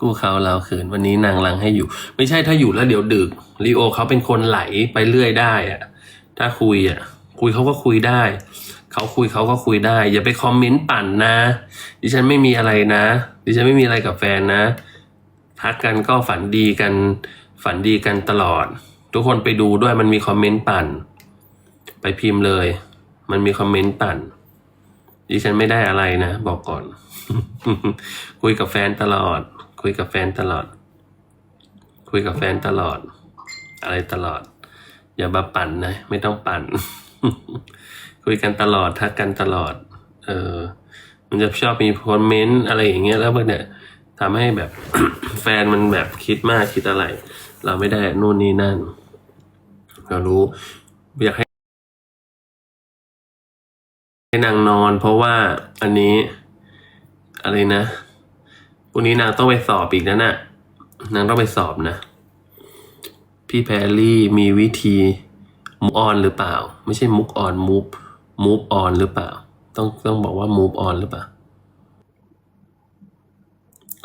กู้เขาเราคืนวันนี้นางลังให้อยู่ ไม่ใช่ถ้าอยู่แล้วเดี๋ยวดึกลีโอเขาเป็นคนไหลไปเรื่อยได้อะถ้าคุยอะ คุยเขาก็คุยได้ เขาคุยเขาก็คุยได้ อย่าไปคอมเมนต์ปั่นนะ ดิฉันไม่มีอะไรนะ ดิฉันไม่มีอะไรกับแฟนนะทักกันก็ฝันดีกัน ฝันดีกันตลอด ทุกคนไปดูด้วยมันมีคอมเมนต์ปั่น ไปพิมพ์เลย มันมีคอมเมนต์ปั่นดิฉันไม่ได้อะไรนะ บอกก่อน คุยกับแฟนตลอด คุยกับแฟนตลอด คุยกับแฟนตลอด อะไรตลอด อย่ามาปั่นนะ ไม่ต้องปั่น คุยกันตลอดทักกันตลอด เออ มันจะชอบมีคอมเมนต์อะไรอย่างเงี้ยแล้วมันเนี่ยทำให้แบบแฟนมันแบบคิดมากคิดอะไร เราไม่ได้นู่นนี่นั่น เรารู้อยากให้ให้นางนอนเพราะว่าอันนี้อะไรนะ พรุ่งนี้นางต้องไปสอบอีกนะน่ะ นางต้องไปสอบนะ พี่แพรรี่มีวิธีมุกออนหรือเปล่า ไม่ใช่มุกออนมูฟมูฟออนหรือเปล่า ต้องต้องบอกว่ามูฟออนหรือเปล่า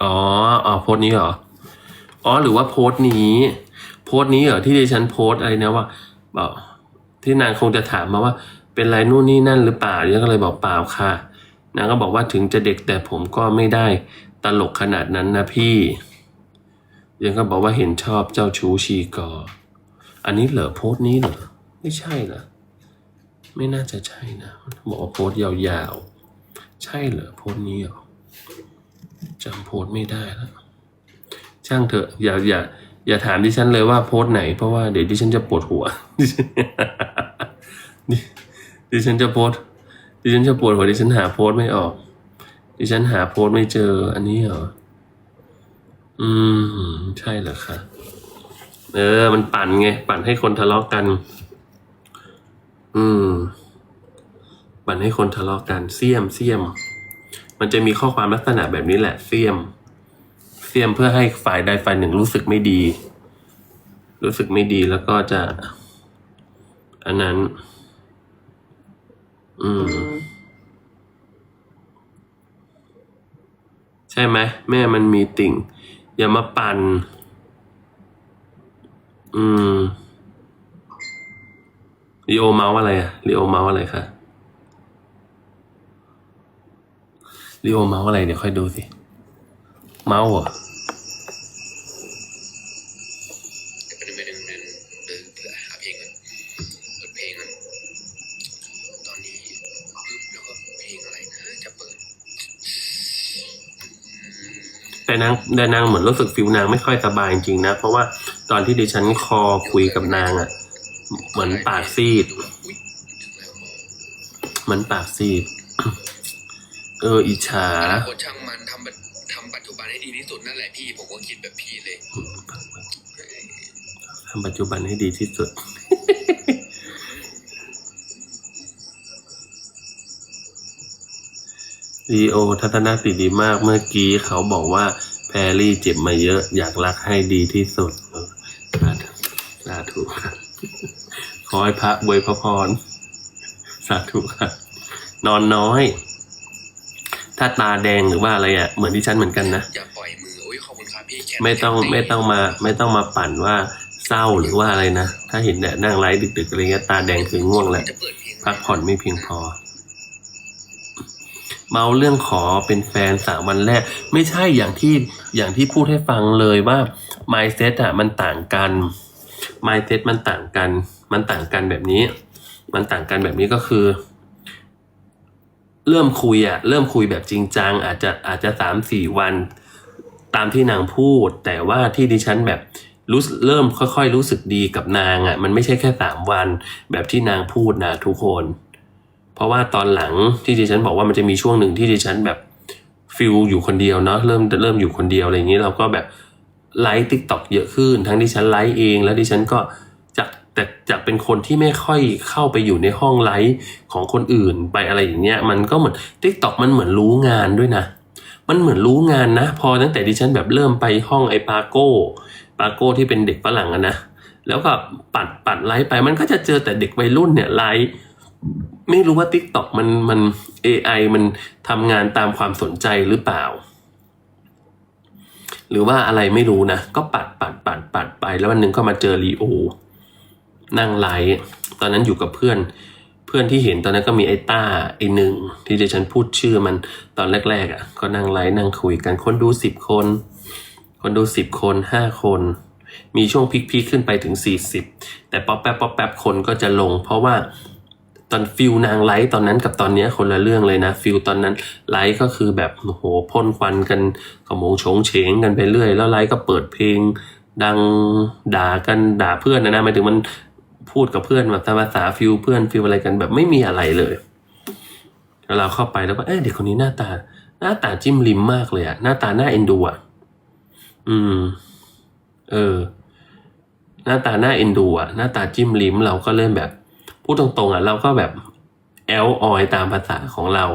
อ๋ออ๋อโพสต์นี้เหรอ อ๋อหรือว่าโพสต์นี้ โพสต์นี้เหรอที่ดิฉันโพสต์อะไรนะว่าบอกที่นางคงจะถามมาว่า เป็นไรนู่นนี่นั่นหรือเปล่าดิฉันก็เลยบอกเปล่าค่ะนางก็บอกว่าถึงจะเด็กแต่ผมก็ไม่ได้ ตลกขนาดนั้นนะพี่ยังก็บอกว่าเห็นชอบเจ้าชู้ชีกอ อันนี้เหรอโพสต์นี้เหรอ ไม่ใช่เหรอ ไม่น่าจะใช่นะ บอกว่าโพสต์ยาวๆ ใช่เหรอโพสต์นี้เหรอจำโพสต์ไม่ได้แล้ว ช่างเถอะอย่าอย่าอย่าถามดิฉันเลยว่าโพสต์ไหน เพราะว่าเดี๋ยวดิฉันจะปวดหัว ดิดิฉันจะโพสต์ดิฉันจะปวดหัวดิฉันหาโพสต์ไม่ออก ดิฉันหาโพสไม่เจออันนี้เหรอ อืม ใช่เหรอคะ เออ มันปั่นไง ปั่นให้คนทะเลาะกัน อืม ปั่นให้คนทะเลาะกันเสียมเสียม มันจะมีข้อความลักษณะแบบนี้แหละเสียมเสียมเพื่อให้ฝ่ายใดฝ่ายหนึ่งรู้สึกไม่ดี รู้สึกไม่ดีแล้วก็จะ อันนั้น อืม ใช่ไหมแม่มันมีติ่ง อย่ามาปั่น อืมลีโอเมาส์อะไรอะลีโอเมาส์อะไรคะลีโอเมาส์อะไรเดี๋ยวค่อยดูสิ เมาส์เหรอ แต่นางแต่นางเหมือนรู้สึกฟิลนางไม่ค่อยสบายจริงๆนะ เพราะว่าตอนที่ดิฉันคอคุยกับนางอะ่ะ เหมือนปากซีดอุ๊ยถึงแล้วเหมือนปากซีด เออ อิจฉาอนาคตช่างมันทำปัจทำปัจจุบันให้ดีที่สุดนั่นแหละพี่ ผมก็คิดแบบพี่เลยทำปัจจุบันให้ดีที่สุด ลีโอทัศนคติดีมากเมื่อกี้เขาบอกว่าแพรรี่เจ็บมาเยอะ อยากรักให้ดีที่สุดเออสาธุสาธุครับขอให้พระบวยพระพร สาธุครับนอนน้อย ถ้าตาแดงหรือว่าอะไรอะเหมือนที่ฉันเหมือนกันนะอย่าปล่อยมือโอ้ยขอบคุณครับพี่แคทไม่ต้องไม่ต้องมา ไม่ต้องมาปั่นว่าเศร้าหรือว่าอะไรนะ ถ้าเห็นแดดนั่งไลฟ์ดึกๆอะไรเงี้ยตาแดงคือง่วงแหละจะเปิดเพลงพักผ่อนไม่เพียงพอ เมาเรื่องขอเป็นแฟนสามวันแรก ไม่ใช่อย่างที่อย่างที่พูดให้ฟังเลยว่า mindset อะมันต่างกัน mindset มันต่างกัน มันต่างกันแบบนี้ มันต่างกันแบบนี้ก็คือ เริ่มคุยอะเริ่มคุยแบบจริงจัง อาจจะอาจจะสามสี่วัน ตามที่นางพูด แต่ว่าที่ดิฉันแบบรู้เริ่มค่อยๆ รู้สึกดีกับนางอะ่ะ มันไม่ใช่แค่สามวัน แบบที่นางพูดนะทุกคน เพราะว่าตอนหลังที่ดิฉันบอกว่ามันจะมีช่วงหนึ่งที่ดิฉันแบบฟิลอยู่คนเดียวเนาะเริ่มเริ่มอยู่คนเดียวอะไรอย่างนี้เราก็แบบไลฟ์ติ๊กต็อกเยอะขึ้น ทั้งดิฉันไลฟ์เอง แล้วดิฉันก็จากแต่จากเป็นคนที่ไม่ค่อยเข้าไปอยู่ในห้องไลฟ์ของคนอื่นไปอะไรอย่างเงี้ยมันก็เหมือนติ๊กต็อกมันเหมือนรู้งานด้วยนะ มันเหมือนรู้งานนะ พอตั้งแต่ดิฉันแบบเริ่มไปห้องไอ้ปาโก้ปาโก้ที่เป็นเด็กฝรั่งอะนะแล้วก็ปัดปัดไลฟ์ไปมันก็จะเจอแต่เด็กวัยรุ่นเนี่ยไลฟ์ ไม่รู้ว่า t ิ k t o k มันมัน AI มันทำงานตามความสนใจหรือเปล่า หรือว่าอะไรไม่รู้นะ ก็ปัดปัดปัดปัดไป แล้ววันหนึ่งก็มาเจอลีโอ นั่งไลฟ์ตอนนั้นอยู่กับเพื่อน เพื่อนที่เห็นตอนนั้นก็มีไอ้ต้าไอ้หนึ่งที่ดิฉันพูดชื่อมันตอนแรกๆอะ ก็นั่งไลฟ์นั่งคุยกันคนดูสิบคน คนดูสิบคนห้าคนมีช่วงพีคๆขึ้นไปถึงสี่สิบแต่ป๊อปแป๊บป๊อปแป๊บคนก็จะลง เพราะว่า ตอนฟิลนางไลฟ์ตอนนั้นกับตอนนี้คนละเรื่องเลยนะฟิลตอนนั้นไลฟ์ก็คือแบบโหพ่นควันกันขโมงโฉงเฉงกันไปเรื่อย แล้วไลฟ์ก็เปิดเพลง ดังด่ากันด่าเพื่อนนะนะหมายถึงมันพูดกับเพื่อนแบบตามภาษาฟิลเพื่อนฟิลอะไรกันแบบไม่มีอะไรเลยแล้วเราเข้าไปแล้วก็เอ๊ะเด็กคนนี้หน้าตา หน้าตาจิ้มลิมมากเลยอะหน้าตาหน้าเอ็นดูอะอืม เออ หน้าตาหน้าเอ็นดูอะหน้าตาจิ้มลิมเราก็เริ่มแบบ พูดตรงๆอะเราก็แบบแอลออยตามภาษาของเรา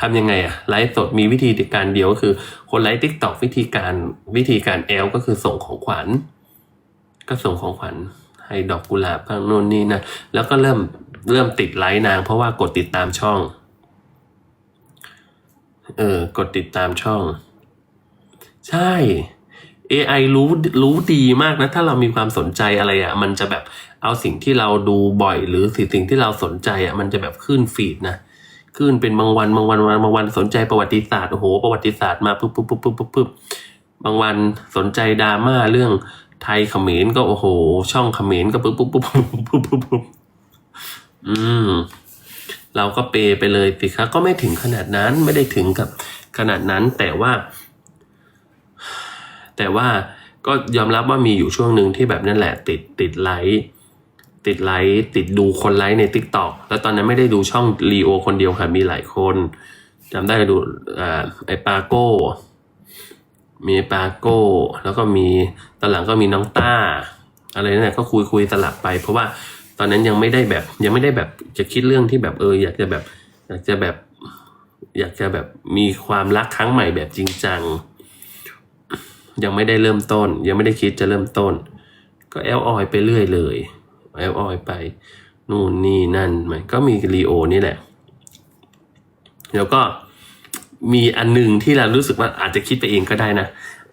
ทำยังไงอะไลฟ์สดมีวิธีการเดียวก็คือ คนไลฟ์ทิกตอกวิธีการวิธีการแอลก็คือส่งของขวัญ ก็ส่งของขวัญให้ดอกกุหลาบข้างโน่นนี่นะแล้วก็เริ่มเริ่มติดไลค์นาง เพราะว่ากดติดตามช่อง เออกดติดตามช่อง ใช่ AI รู้รู้ดีมากนะ ถ้าเรามีความสนใจอะไรอะ่ะ มันจะแบบเอาสิ่งที่เราดูบ่อย หรือสิ่งที่เราสนใจอะ่ะ มันจะแบบขึ้นฟีดนะขึ้นเป็นบางวันบางวันบางวันสนใจประวัติศาสตร์โอ้โหประวัติศาสตร์มาปุ๊บปุ๊บปุ๊บปุ๊บปุ๊บปุ๊บบางวันสนใจดราม่าเรื่องไทยเขมรก็โอ้โห ช่องเขมรก็ปุ๊บปุ๊บปุ๊บปุ๊บปุ๊บปุ๊บปุ๊บอืมเราก็เปย์ไปเลยสิครับก็ไม่ถึงขนาดนั้นไม่ได้ถึงกับขนาดนั้นแต่ว่า แต่ว่าก็ยอมรับว่ามีอยู่ช่วงหนึ่งที่แบบนั่นแหละ ติดติดไลค์ติดไลค์ติดดูคนไลค์ใน t ิ k t o k แล้วตอนนั้นไม่ได้ดูช่องรีโอคนเดียวค่ะ มีหลายคนจำได้ดูอไอปาโก้ มีปาโก้ แล้วก็มีตอนหลังก็มีน้องต้า อะไรนั่นแหละก็คุยคุยสลับไป เพราะว่าตอนนั้นยังไม่ได้แบบยังไม่ได้แบบจะคิดเรื่องที่แบบเอออยากจะแบบอยากจะแบบ อยากจะแบบมีความรักครั้งใหม่แบบจริงจัง ยังไม่ได้เริ่มต้น ยังไม่ได้คิดจะเริ่มต้น ก็แอลออยไปเรื่อยเลยแอลออยไปนู่นนี่นั่นมันก็มีรีโอนี่แหละ แล้วก็มีอันหนึ่งที่เรารู้สึกว่าอาจจะคิดไปเองก็ได้นะ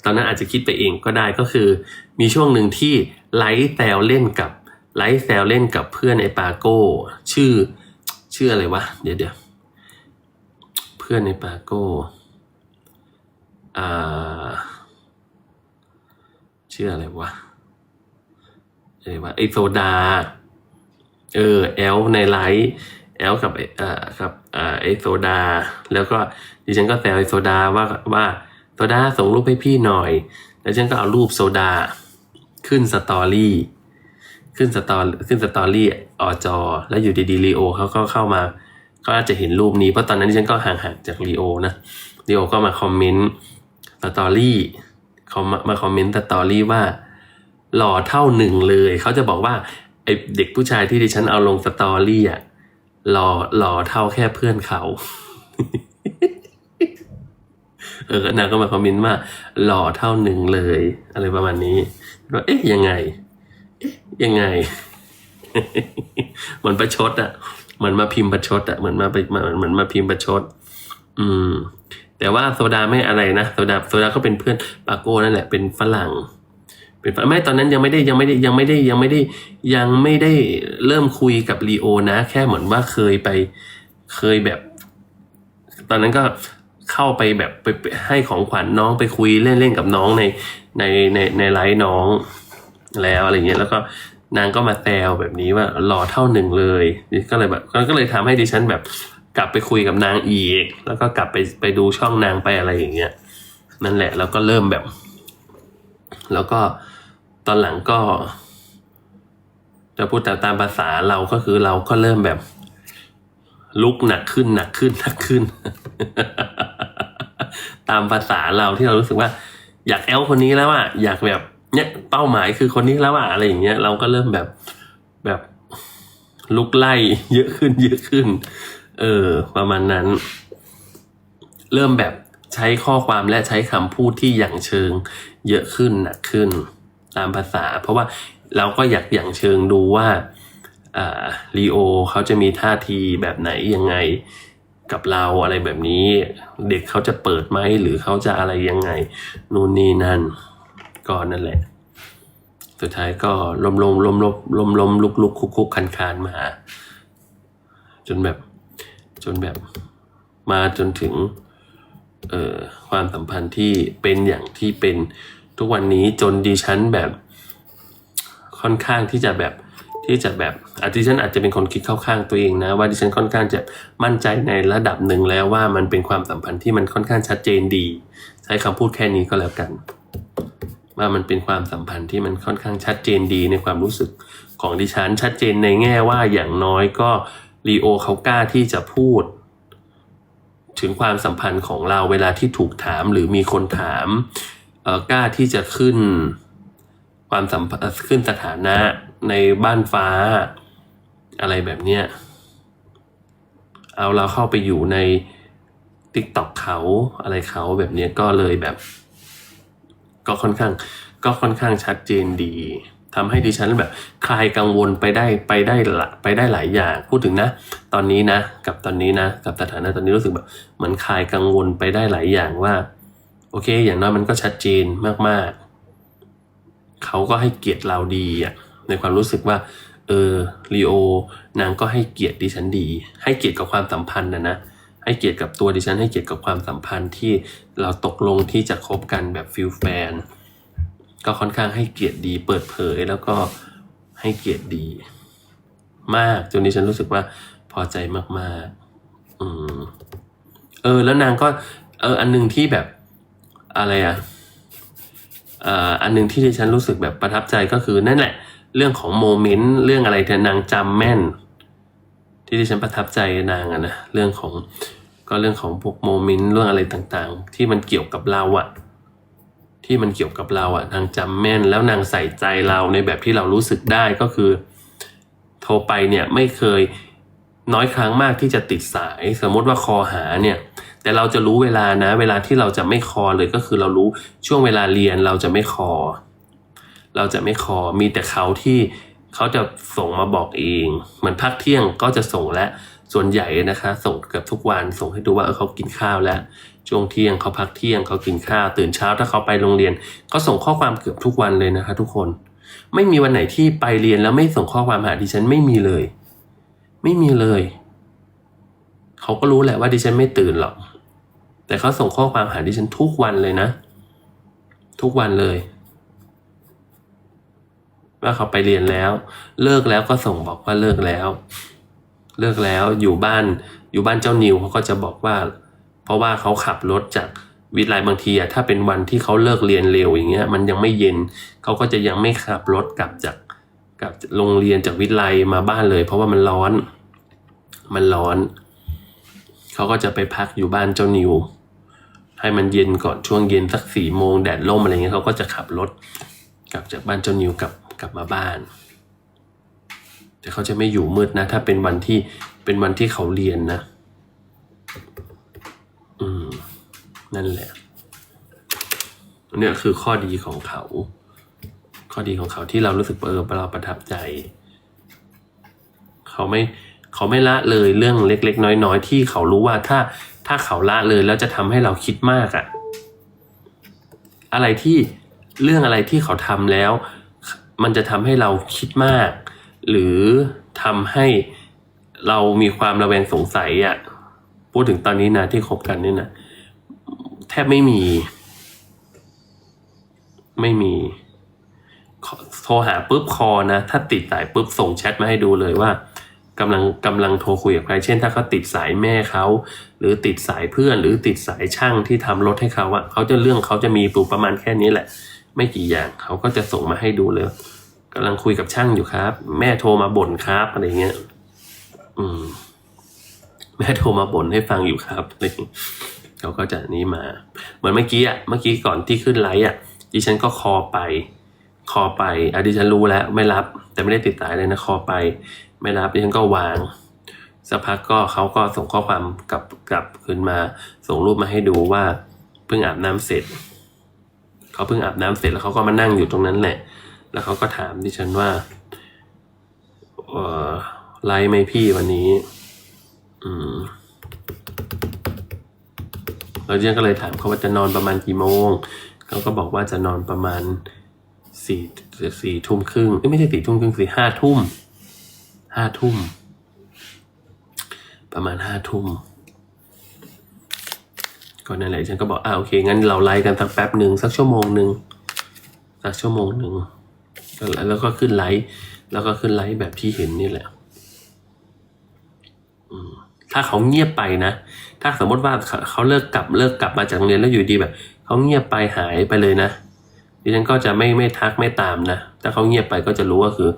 ตอนนั้นอาจจะคิดไปเองก็ได้ก็คือ มีช่วงหนึ่งที่ไลฟ์แซวเล่นกับไลฟ์แซวเล่นกับเพื่อนไอปาโก้ ชื่อชื่ออะไรวะ เดี๋ยวเดี๋ยวเพื่อนในปาโก้อ่า ชื่ออะไรวะอะไรวะไอโซดา เออแอลในไลฟ์แอลกับไอ้เอ่อกับอ่าไอโซดา แล้วก็ดิฉันก็แซวไอโซดาว่าว่าโซดาส่งรูปให้พี่หน่อย แล้วฉันก็เอารูปโซดา ขึ้นสตอรี่ขึ้นสตอขึ้นสตอรี่อจอ แล้วอยู่ดีๆลีโอเขาก็เข้ามาก็อาจจะเห็นรูปนี้เพราะตอนนั้นดิฉันก็ห่างๆจากลีโอนะลีโอก็มาคอมเมนต์สตอรี่ เขามามาคอมเมนต์สตอรี่ว่า หล่อเท่าหนึ่งเลย เขาจะบอกว่าไอเด็กผู้ชายที่ดิฉันเอาลงสตอรี่อะหล่อหล่อเท่าแค่เพื่อนเขา เออนางก็มาคอมเมนต์ว่า หล่อเท่าหนึ่งเลย อะไรประมาณนี้ว่าเอ๊ะยังไงเอ๊ะยังไงเหมือนประชดอะเหมือนมาพิมพ์ประชดอะเหมือนมาไปมาเหมือนมาพิมพ์ประชด อืม แต่ว่าโซดาไม่อะไรนะโซดาโซดาก็เป็นเพื่อนปาโก้นั่นแหละเป็นฝรั่ง เป็นฝรั่งไม่ตอนนั้นยังไม่ได้ยังไม่ได้ยังไม่ได้ยังไม่ได้ยังไม่ได้เริ่มคุยกับลีโอนะ แค่เหมือนว่าเคยไปเคยแบบ ตอนนั้นก็เข้าไปแบบไปให้ของขวัญน้องไปคุยเล่นๆกับน้องในในในในไลฟ์น้องแล้วอะไรเงี้ยแล้วก็นางก็มาแซวแบบนี้ว่าหล่อเท่าหนึ่งเลย ก็เลยแบบก็เลยทำให้ดิฉันแบบ กลับไปคุยกับนางอีก แล้วก็กลับไปไปดูช่องนางไปอะไรอย่างเงี้ยนั่นแหละ แล้วก็เริ่มแบบ แล้วก็ตอนหลังก็ จะพูดแต่ตามภาษาเราก็คือเราก็เริ่มแบบ ลุกหนักขึ้นหนักขึ้นหนักขึ้น ตามภาษาเราที่เรารู้สึกว่า อยากแอลคนนี้แล้วอะอยากแบบเนี่ยเป้าหมายคือคนนี้แล้วอะอะไรอย่างเงี้ยเราก็เริ่มแบบแบบลุกไล่เยอะขึ้นเยอะขึ้น เออ ประมาณนั้น เริ่มแบบใช้ข้อความและใช้คำพูดที่อย่างเชิง เยอะขึ้นหนักขึ้น ตามภาษา เพราะว่าเราก็อยากอย่างเชิงดูว่าลีโอเขาจะมีท่าทีแบบไหนยังไงกับเราอะไรแบบนี้ เด็กเขาจะเปิดไหมหรือเขาจะอะไรยังไง นู่นนี่นั่นก็นั่นแหละ สุดท้ายก็ลมลมลมลมลมลมลุกลุกคุกคุกคันคานมา จนแบบ จนแบบมาจนถึงความสัมพันธ์ที่เป็นอย่างที่เป็นทุกวันนี้จนดิฉันแบบค่อนข้างที่จะแบบที่จะแบบอาจดิฉันอาจจะเป็นคนคิดเข้าข้างตัวเองนะ ว่าดิฉันค่อนข้างจะมั่นใจในระดับหนึ่งแล้วว่ามันเป็นความสัมพันธ์ที่มันค่อนข้างชัดเจนดี ใช้คำพูดแค่นี้ก็แล้วกัน ว่ามันเป็นความสัมพันธ์ที่มันค่อนข้างชัดเจนดีในความรู้สึกของดิฉันชัดเจนในแง่ว่าอย่างน้อยก็ ลีโอเขากล้าที่จะพูด ถึงความสัมพันธ์ของเราเวลาที่ถูกถามหรือมีคนถามเอ่อกล้าที่จะขึ้นความสัมพันธ์ขึ้นสถานะในบ้านฟ้า อะไรแบบเนี้ยเอาเราเข้าไปอยู่ในติ๊กต็อกเขาอะไรเขาแบบเนี้ยก็เลยแบบ ก็ค่อนข้าง ก็ค่อนข้างชัดเจนดี ทำให้ดิฉันแบบคลายกังวลไปได้ไปได้ละไปได้หลายอย่างพูดถึงนะ ตอนนี้นะ กับตอนนี้นะ กับสถานะตอนนี้รู้สึกแบบเหมือนคลายกังวลไปได้หลายอย่างว่า โอเค อย่างน้อยมันก็ชัดเจนมากๆ เขาก็ให้เกียรติเราดีอะในความรู้สึกว่า เออลีโอนางก็ให้เกียรติดิฉันดี ให้เกียรติกับความสัมพันธ์นะนะให้เกียรติกับตัวดิฉันให้เกียรติกับความสัมพันธ์ที่เราตกลงที่จะคบกันแบบฟิลแฟน ก็ค่อนข้างให้เกียรติดี เปิดเผยแล้วก็ให้เกียรติดี มากจนดิฉันรู้สึกว่าพอใจมากๆ อืม เออ แล้วนางก็ เออ อันหนึ่งที่แบบอะไรอะเอ่ออันหนึ่งที่ดิฉันรู้สึกแบบประทับใจก็คือนั่นแหละ เรื่องของโมเมนต์เรื่องอะไรเธอนางจำแม่น ที่ดิฉันประทับใจนางอะนะเรื่องของก็เรื่องของพวกโมเมนต์เรื่องอะไรต่างๆ ที่มันเกี่ยวกับเราอะ ที่มันเกี่ยวกับเราอะนางจำแม่นแล้วนางใส่ใจเราในแบบที่เรารู้สึกได้ก็คือ โทรไปเนี่ยไม่เคยน้อยครั้งมากที่จะติดสาย สมมติว่าคอหาเนี่ย แต่เราจะรู้เวลานะ เวลาที่เราจะไม่คอเลยก็คือเรารู้ช่วงเวลาเรียนเราจะไม่คอ เราจะไม่คอมีแต่เขาที่เขาจะส่งมาบอกเองเหมือนพักเที่ยงก็จะส่งและส่วนใหญ่นะคะ ส่งเกือบทุกวันส่งให้ดูว่าเออเขากินข้าวแล้ว ช่วงเที่ยงเขาพักเที่ยงเขากินข้าวตื่นเช้าถ้าเขาไปโรงเรียนก็ส่งข้อความเกือบทุกวันเลยนะคะทุกคน ไม่มีวันไหนที่ไปเรียนแล้วไม่ส่งข้อความหาดิฉันไม่มีเลย ไม่มีเลยเขาก็รู้แหละว่าดิฉันไม่ตื่นหรอกแต่เขาส่งข้อความหาดิฉันทุกวันเลยนะ ทุกวันเลยว่าเขาไปเรียนแล้ว เลิกแล้วก็ส่งบอกว่าเลิกแล้ว เลิกแล้วอยู่บ้าน อยู่บ้านเจ้านิวเขาก็จะบอกว่า เพราะว่าเขาขับรถจากวิทยาลัยบางทีอะถ้าเป็นวันที่เขาเลิกเรียนเร็วอย่างเงี้ยมันยังไม่เย็นเขาก็จะยังไม่ขับรถกลับจากกลับโรงเรียนจากวิทยาลัยมาบ้านเลย เพราะว่ามันร้อน มันร้อน เขาก็จะไปพักอยู่บ้านเจ้านิว ให้มันเย็นก่อนช่วงเย็นสักสี่โมงแดดร่มอะไรเงี้ยเขาก็จะขับรถกลับจากบ้านเจ้านิวกลับกลับมาบ้าน แต่เขาจะไม่อยู่มืดนะ ถ้าเป็นวันที่เป็นวันที่เขาเรียนนะ นั่นแหละเนี่ยคือข้อดีของเขา ข้อดีของเขาที่เรารู้สึกเออเราประทับใจ เขาไม่เขาไม่ละเลยเรื่องเล็ก ๆ น้อย ๆ ที่เขารู้ว่าถ้าถ้าเขาละเลยแล้วจะทำให้เราคิดมากอะอะไรที่เรื่องอะไรที่เขาทำแล้ว มันจะทำให้เราคิดมาก หรือทำให้เรามีความระแวงสงสัยอะพูดถึงตอนนี้นะที่คบกันนี่นะ แทบไม่มี ไม่มี โทรหาปุ๊บคอนะ ถ้าติดสายปุ๊บส่งแชทมาให้ดูเลยว่ากำลังกำลังโทรคุยกับใคร เช่นถ้าเขาติดสายแม่เขา หรือติดสายเพื่อน หรือติดสายช่างที่ทำรถให้เขาอะเขาจะเรื่องเขาจะมีปูประมาณแค่นี้แหละ ไม่กี่อย่างเขาก็จะส่งมาให้ดูเลยกำลังคุยกับช่างอยู่ครับ แม่โทรมาบ่นครับอะไรเงี้ย อืม แม่โทรมาบ่นให้ฟังอยู่ครับอะไร เขาก็จะนี้มา เหมือนเมื่อกี้อะเมื่อกี้ก่อนที่ขึ้นไลฟ์อะดิฉันก็คอไป คอไปอะดิฉันรู้แล้วไม่รับ แต่ไม่ได้ติดสายเลยนะคอไป ไม่รับดิฉันก็วางสักพักก็เขาก็ส่งข้อความกลับกลับขึ้นมา ส่งรูปมาให้ดูว่าเพิ่งอาบน้ำเสร็จเขาเพิ่งอาบน้ำเสร็จแล้วเขาก็มานั่งอยู่ตรงนั้นแหละ แล้วเขาก็ถามดิฉันว่าเออไลฟ์ไหมพี่วันนี้ อืม แล้วดิฉันก็เลยถามเขาว่าจะนอนประมาณกี่โมงเขาก็บอกว่าจะนอนประมาณสี่สี่ทุ่มครึ่งเอ้ยไม่ใช่สี่ทุ่มครึ่งสี่ห้าทุ่มห้าทุ่ม ประมาณห้าทุ่มก็นั่นแหละฉันก็บอกอ่าโอเค งั้นเราไลฟ์กันสักแป๊บหนึ่งสักชั่วโมงหนึ่งสักชั่วโมงหนึ่งแล้วก็ขึ้นไลฟ์แล้วก็ขึ้นไลฟ์แบบที่เห็นนี่แหละ ถ้าเขาเงียบไปนะ ถ้าสมมติว่าเขาเลิกกลับเลิกกลับมาจากโรงเรียนแล้วอยู่ดีแบบเขาเงียบไปหายไปเลยนะดิฉันก็จะไม่ไม่ทักไม่ตามนะ ถ้าเขาเงียบไปก็จะรู้ว่าคือ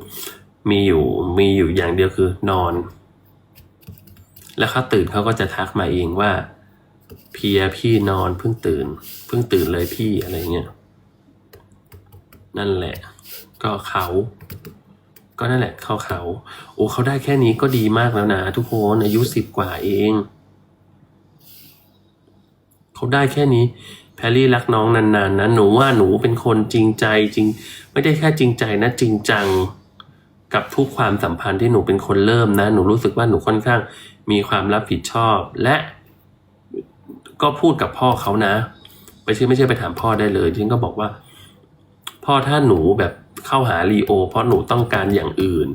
มีอยู่มีอยู่อย่างเดียวคือนอน แล้วเขาตื่นเขาก็จะทักมาเองว่า เพียพี่นอนเพิ่งตื่น เพิ่งตื่นเลยพี่อะไรเงี้ยนั่นแหละ ก็เขา ก็นั่นแหละเขาเขาโอ้เขาได้แค่นี้ก็ดีมากแล้วนะทุกคนอายุสิบกว่าเองเขาได้แค่นี้แพรรี่รักน้องนานๆนะหนูว่าหนูเป็นคนจริงใจจริง ไม่ได้แค่จริงใจนะจริงจัง กับทุกความสัมพันธ์ที่หนูเป็นคนเริ่มนะ หนูรู้สึกว่าหนูค่อนข้างมีความรับผิดชอบ และก็พูดกับพ่อเขานะ ไม่ใช่ไม่ใช่ไปถามพ่อได้เลยฉันก็บอกว่า พ่อถ้าหนูแบบเข้าหาลีโอ เพราะหนูต้องการอย่างอื่น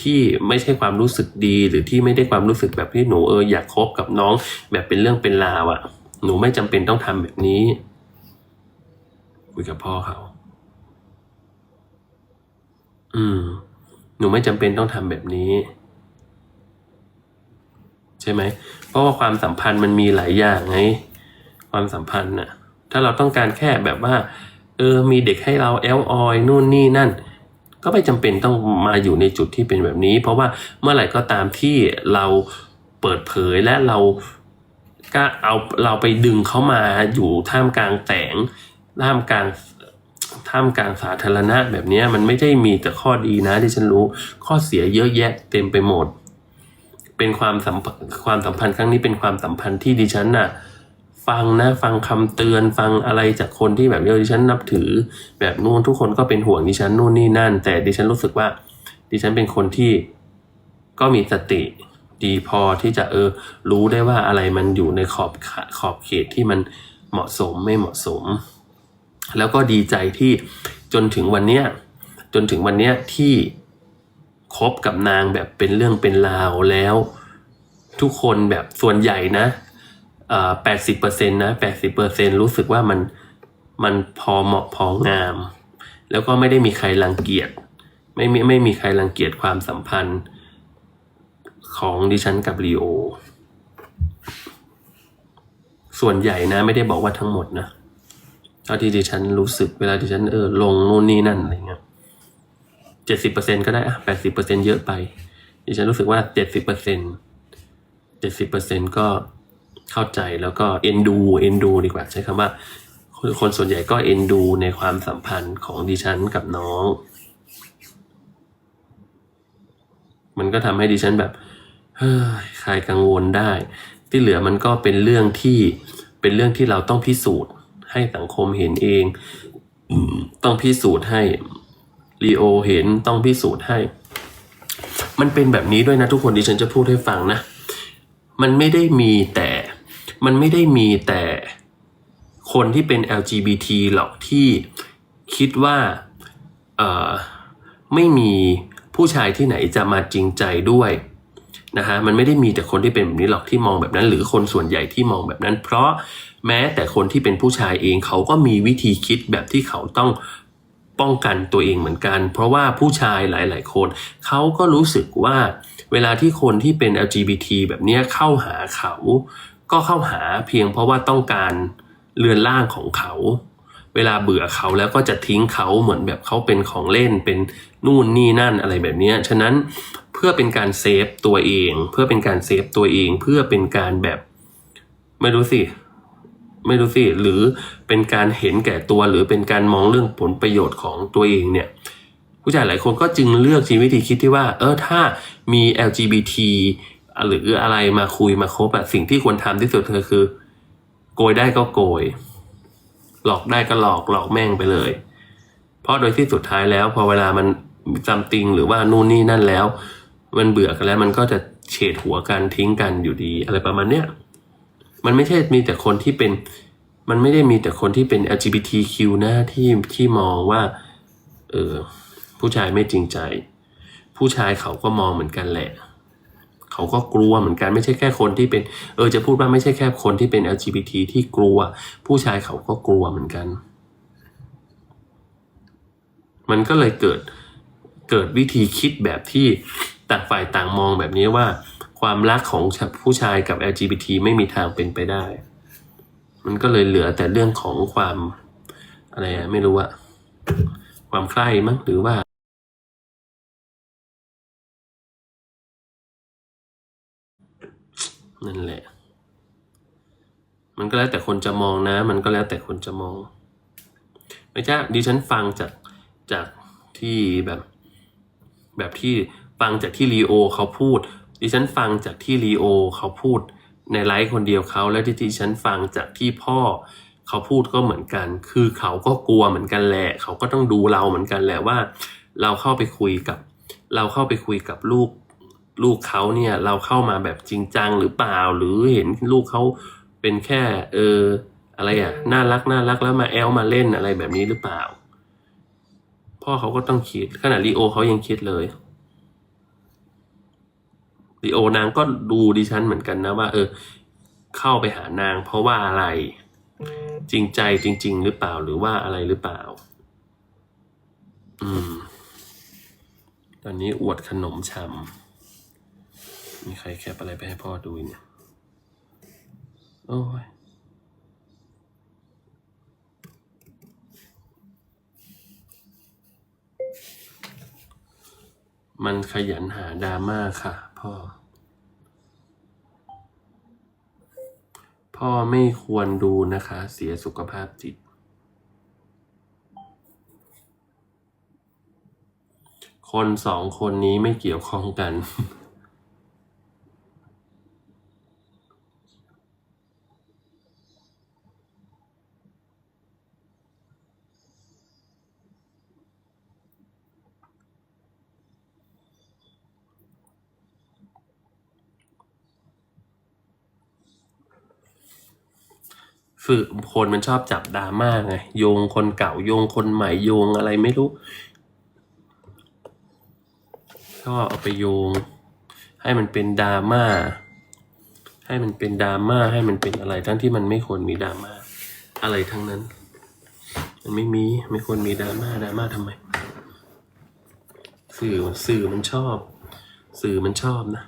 ที่ไม่ใช่ความรู้สึกดีหรือที่ไม่ได้ความรู้สึกแบบที่หนูเอออยากคบกับน้อง แบบเป็นเรื่องเป็นราวอะ่ะ หนูไม่จำเป็นต้องทำแบบนี้คุยกับพ่อเขาอืม หนูไม่จำเป็นต้องทำแบบนี้ ใช่ไหม เพราะว่าความสัมพันธ์มันมีหลายอย่างไง ความสัมพันธ์น่ะ ถ้าเราต้องการแค่แบบว่า เออมีเด็กให้เราแอลออยนู่นนี่นั่น ก็ไม่จำเป็นต้องมาอยู่ในจุดที่เป็นแบบนี้ เพราะว่าเมื่อไหร่ก็ตามที่เราเปิดเผยและเราก็เอาเราไปดึงเขามาอยู่ท่ามกลางแสงท่ามกลางท่ามกลางสาธารณะแบบนี้มันไม่ได้มีแต่ข้อดีนะที่ฉันรู้ข้อเสียเยอะแยะเต็มไปหมด เป็นความสัมพันธ์ความสัมพันธ์ครั้งนี้เป็นความสัมพันธ์ที่ดิฉันน่ะ ฟังนะฟังคำเตือนฟังอะไรจากคนที่แบบเออดิฉันนับถือ แบบนู่นทุกคนก็เป็นห่วงดิฉันนู่นนี่นั่น แต่ดิฉันรู้สึกว่าดิฉันเป็นคนที่ก็มีสติดีพอที่จะเออรู้ได้ว่าอะไรมันอยู่ในขอบขอบเขตที่มันเหมาะสมไม่เหมาะสม แล้วก็ดีใจที่จนถึงวันเนี้ยจนถึงวันเนี้ยที่คบกับนางแบบเป็นเรื่องเป็นราวแล้ว ทุกคนแบบส่วนใหญ่นะ แปดสิบเปอร์เซ็นต์นะแปดสิบเปอร์เซ็นรู้สึกว่ามันมันพอเหมาะพองาม แล้วก็ไม่ได้มีใครรังเกียจไม่ไม่ไม่มีใครรังเกียจความสัมพันธ์ของดิฉันกับลีโอ ส่วนใหญ่นะไม่ได้บอกว่าทั้งหมดนะเท่าที่ดิฉันรู้สึกเวลาดิฉันเออลงนู่นนี่นั่นอะไรเงี้ยเจ็ดสิบเปอร์เซ็นก็ได้อะแปดสิบเปอร์เซ็นเยอะไป ดิฉันรู้สึกว่าเจ็ดสิบเปอร์เซ็นเจ็ดสิบเปอร์เซ็นก็ เข้าใจแล้วก็เอ็นดูเอ็นดูดีกว่าใช้คำว่า คนส่วนใหญ่ก็เอ็นดูในความสัมพันธ์ของดิฉันกับน้อง มันก็ทำให้ดิฉันแบบเฮ้ยคลายกังวลได้ ที่เหลือมันก็เป็นเรื่องที่เป็นเรื่องที่เราต้องพิสูจน์ ให้สังคมเห็นเอง ต้องพิสูจน์ให้ลีโอเห็นต้องพิสูจน์ให้ มันเป็นแบบนี้ด้วยนะทุกคนดิฉันจะพูดให้ฟังนะ มันไม่ได้มีแต่ มันไม่ได้มีแต่คนที่เป็น LGBT หรอกที่คิดว่าไม่มีผู้ชายที่ไหนจะมาจริงใจด้วยนะฮะมันไม่ได้มีแต่คนที่เป็นแบบนี้หรอกที่มองแบบนั้น หรือคนส่วนใหญ่ที่มองแบบนั้น เพราะแม้แต่คนที่เป็นผู้ชายเองเขาก็มีวิธีคิดแบบที่เขาต้องป้องกันตัวเองเหมือนกัน เพราะว่าผู้ชายหลาย ๆ คน เขาก็รู้สึกว่าเวลาที่คนที่เป็น LGBT แบบนี้เข้าหาเขา ก็เข้าหาเพียงเพราะว่าต้องการเรือนร่างของเขา เวลาเบื่อเขาแล้วก็จะทิ้งเขาเหมือนแบบเขาเป็นของเล่นเป็นนู่นนี่นั่นอะไรแบบนี้ฉะนั้นเพื่อเป็นการเซฟตัวเอง เพื่อเป็นการเซฟตัวเองเพื่อเป็นการแบบไม่รู้สิไม่รู้สิหรือเป็นการเห็นแก่ตัวหรือเป็นการมองเรื่องผลประโยชน์ของตัวเองเนี่ยผู้ชายหลายคนก็จึงเลือกชีวิตวิธีคิดที่ว่า เออถ้ามี LGBT หรืออะไรมาคุยมาคบอะสิ่งที่ควรทำที่สุดก็คือ โกยได้ก็โกย หลอกได้ก็หลอกหลอกแม่งไปเลย เพราะโดยที่สุดท้ายแล้ว พอเวลามันซัมติงหรือว่านู่นนี่นั่นแล้ว มันเบื่อกันแล้วมันก็จะเฉดหัวกันทิ้งกันอยู่ดี อะไรประมาณเนี้ยมันไม่ใช่มีแต่คนที่เป็น มันไม่ได้มีแต่คนที่เป็น LGBTQ นะที่ที่มองว่า เออผู้ชายไม่จริงใจ ผู้ชายเขาก็มองเหมือนกันแหละ เขาก็กลัวเหมือนกันไม่ใช่แค่คนที่เป็นเออจะพูดว่าไม่ใช่แค่คนที่เป็น LGBT ที่กลัว ผู้ชายเขาก็กลัวเหมือนกัน มันก็เลยเกิดเกิดวิธีคิดแบบที่ต่างฝ่ายต่างมองแบบนี้ว่า ความรักของผู้ชายกับ LGBT ไม่มีทางเป็นไปได้ มันก็เลยเหลือแต่เรื่องของความอะไรอะไม่รู้อะความใคร่มั้งหรือว่า นั่นแหละ มันก็แล้วแต่คนจะมองนะ มันก็แล้วแต่คนจะมอง ไม่ใช่ดิฉันฟังจากจากที่แบบ แบบที่ฟังจากที่ลีโอเขาพูด ดิฉันฟังจากที่ลีโอเขาพูดในไลฟ์คนเดียวเขาแล้วที่ดิฉันฟังจากที่พ่อเขาพูดก็เหมือนกัน คือเขาก็กลัวเหมือนกันแหละ เขาก็ต้องดูเราเหมือนกันแหละว่า เราเข้าไปคุยกับ เราเข้าไปคุยกับลูก ลูกเขาเนี่ยเราเข้ามาแบบจริงจังหรือเปล่า หรือเห็นลูกเขาเป็นแค่เอออะไรอะน่ารักน่ารักแล้วมาแอลมาเล่นอะไรแบบนี้หรือเปล่า พ่อเขาก็ต้องคิดขนาดลีโอเขายังคิดเลยลีโอนางก็ดูดิฉันเหมือนกันนะว่า เออ เข้าไปหานางเพราะว่าอะไรจริงใจจริง ๆ หรือเปล่าหรือว่าอะไรหรือเปล่า อืม ตอนนี้อวดขนมชำ มีใครแคปอะไรไปให้พ่อดูเนี่ย โอ้ยมันขยันหาดราม่าค่ะ พ่อ พ่อไม่ควรดูนะคะ เสียสุขภาพจิต คนสองคนนี้ไม่เกี่ยวข้องกัน สื่อคนมันชอบจับดราม่าไงโยงคนเก่าโยงคนใหม่โยงอะไรไม่รู้ชอบเอาไปโยง ให้มันเป็นดราม่าให้มันเป็นดราม่าให้มันเป็นอะไรทั้งที่มันไม่ควรมีดราม่าอะไรทั้งนั้น มันไม่มีไม่ควรมีดราม่าดราม่าทำไม สื่อสื่อมันชอบ สื่อมันชอบนะ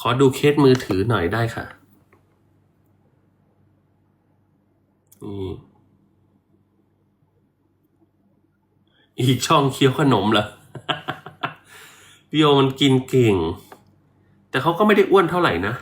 ขอดูเคสมือถือหน่อยได้ค่ะ นี่อีกช่องเคี้ยวขนมเหรอพี่โอมันกินเก่ง แต่เขาก็ไม่ได้อ้วนเท่าไหร่นะ